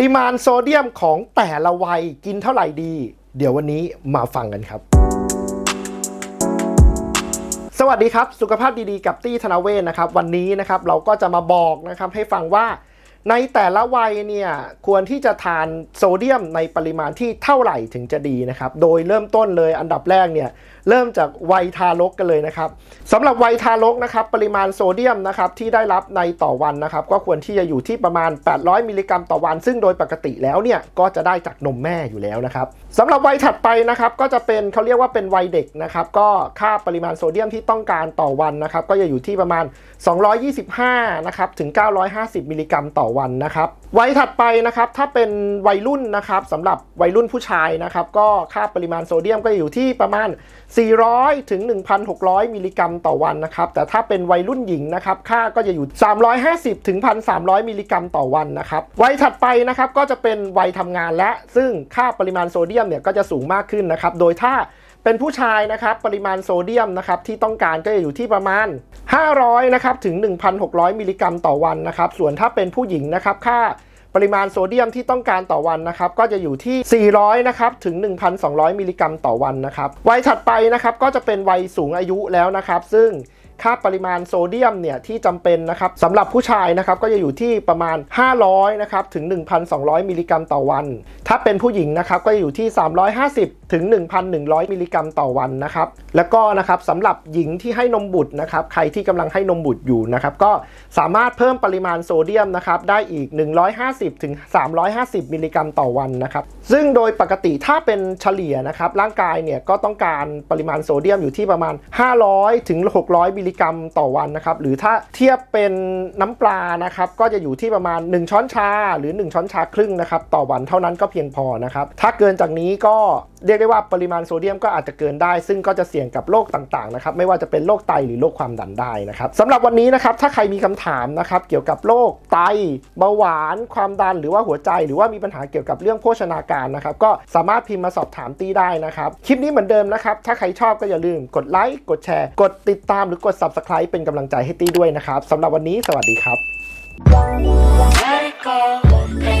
ริมาณโซเดียมของแต่ละวัยกินเท่าไหร่ดี เดี๋ยววันนี้มาฟังกันครับ สวัสดีครับ สุขภาพดีๆ กับตี้ธนาเวศนะครับ วันนี้นะครับเราก็จะมาบอกนะครับให้ฟังว่า ในแต่ละวัยเนี่ยควรที่จะทานโซเดียมในปริมาณที่เท่าไหร่ถึงจะดีนะครับ โดยเริ่มต้นเลยอันดับแรกเนี่ยเริ่มจากวัยทารกกันเลยนะครับสำหรับวัยทารกนะครับปริมาณโซเดียมนะครับที่ได้รับในต่อวันนะครับก็ควรที่จะอยู่ที่ประมาณ 800 มิลลิกรัมต่อวัน ซึ่งโดยปกติแล้วเนี่ยก็จะได้จากนมแม่อยู่แล้วนะครับสำหรับวัยถัดไปนะครับก็จะเป็นเขาเรียกว่าเป็นวัยเด็กนะครับก็ค่าปริมาณโซเดียมที่ต้องการต่อวันนะครับก็จะอยู่ที่ประมาณ 225 นะครับถึง 950 มิลลิกรัมต่อวันนะครับวัยถัดไปนะครับถ้าเป็นวัยรุ่นนะครับสำหรับวัยรุ่นผู้ชายนะครับก็ค่าปริมาณโซเดียมก็อยู่ที่ประมาณ 400 ถึง 1,600 มิลลิกรัมต่อวันนะครับแต่ถ้าเป็นวัยรุ่นหญิงนะครับค่าก็จะอยู่ 350 ถึง 1,300 มิลลิกรัมต่อวันนะครับวัยถัดไปนะครับก็จะเป็นวัยทำงานและซึ่งค่าปริมาณโซเดียมเนี่ยก็จะสูงมากขึ้นนะครับโดยถ้า เป็นผู้ชายนะครับปริมาณโซเดียมนะครับที่ต้องการก็จะอยู่ที่ประมาณ 500นะครับถึง 1,600 มิลลิกรัมต่อวันนะครับส่วนถ้าเป็นผู้หญิงนะครับค่าปริมาณโซเดียมที่ต้องการต่อวันนะครับก็จะอยู่ที่ 400 นะครับถึง 1,200 มิลลิกรัมต่อวันนะครับวัยถัดไปนะครับก็จะเป็นวัยสูงอายุแล้วนะครับ ซึ่งค่าปริมาณโซเดียมเนี่ยที่จำเป็นนะครับสำหรับผู้ชายนะครับก็จะอยู่ที่ประมาณ 500 นะครับถึง 1,200 มิลลิกรัมต่อวัน ถ้าเป็นผู้หญิงนะครับก็จะอยู่ที่ 350 ถึง 1,100 มิลลิกรัมต่อวันนะครับ แล้วก็นะครับสำหรับหญิงที่ให้นมบุตรนะครับ ใครที่กำลังให้นมบุตรอยู่นะครับ ก็สามารถเพิ่มปริมาณโซเดียมนะครับ ได้อีก 150ถึง350 มิลลิกรัมต่อวันนะครับ ซึ่งโดยปกติถ้าเป็นเฉลี่ยนะครับ ร่างกายเนี่ยก็ต้องการปริมาณโซเดียมอยู่ที่ประมาณ 500ถึง600 มิลลิกรัมต่อวันนะครับ หรือถ้าเทียบเป็นน้ำปลานะครับ ก็จะอยู่ที่ประมาณ 1 ช้อนชา หรือ 1 ช้อนชาครึ่งนะครับ ต่อวันเท่านั้นก็เพียงพอนะครับ ถ้าเกินจากนี้ก็เรียกได้ว่าปริมาณโซเดียมก็อาจจะเกินได้ ซึ่งก็จะเสี่ยงกับโรคต่างๆนะครับไม่ว่าจะเป็นโรคไตหรือโรคความดันได้นะครับสำหรับวันนี้นะครับถ้าใครมีคำถามนะครับเกี่ยวกับโรคไตเบาหวาน ความดันหรือว่าหัวใจ หรือว่ามีปัญหาเกี่ยวกับเรื่องโภชนาการนะครับก็สามารถพิมพ์มาสอบถามตีได้นะครับคลิปนี้เหมือนเดิมนะครับถ้าใครชอบก็อย่าลืมกดไลค์กดแชร์ กดติดตามหรือกด subscribe เป็นกำลังใจให้ตีด้วยนะครับสำหรับวันนี้สวัสดีครับ Let it go.